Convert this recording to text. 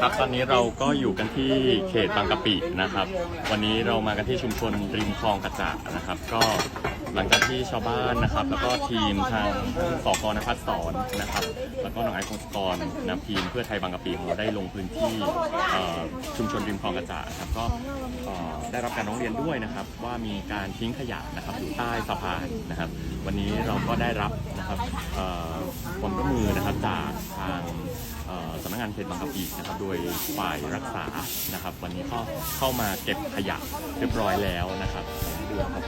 ครับตอนนี้เราก็อยู่กันที่เขตบางกะปินะครับ วันนี้เรามากันที่ชุมชนริมคลองกระจานะครับ ก็หลังจากที่ชาวบ้านนะครับ แล้วก็ทีมทางสกนภัสสอนนะครับ แล้วก็น้องไอซ์พงศกรนำทีมเพื่อไทยบางกะปิของเราได้ลงพื้นที่เอ่อชุมชนริมคลองกระจาครับก็เอ่อได้รับการร้องเรียนด้วยนะครับ ว่ามีการทิ้งขยะนะครับอยู่ใต้สะพานนะครับ วันนี้เราก็ได้รับนะครับเอ่อความานเขตบางกะปินะครับโดยฝ่ายรักษานะครับ วันนี้ก็เข้ามาเก็บขยะเรียบร้อยแล้วนะครับดูครับ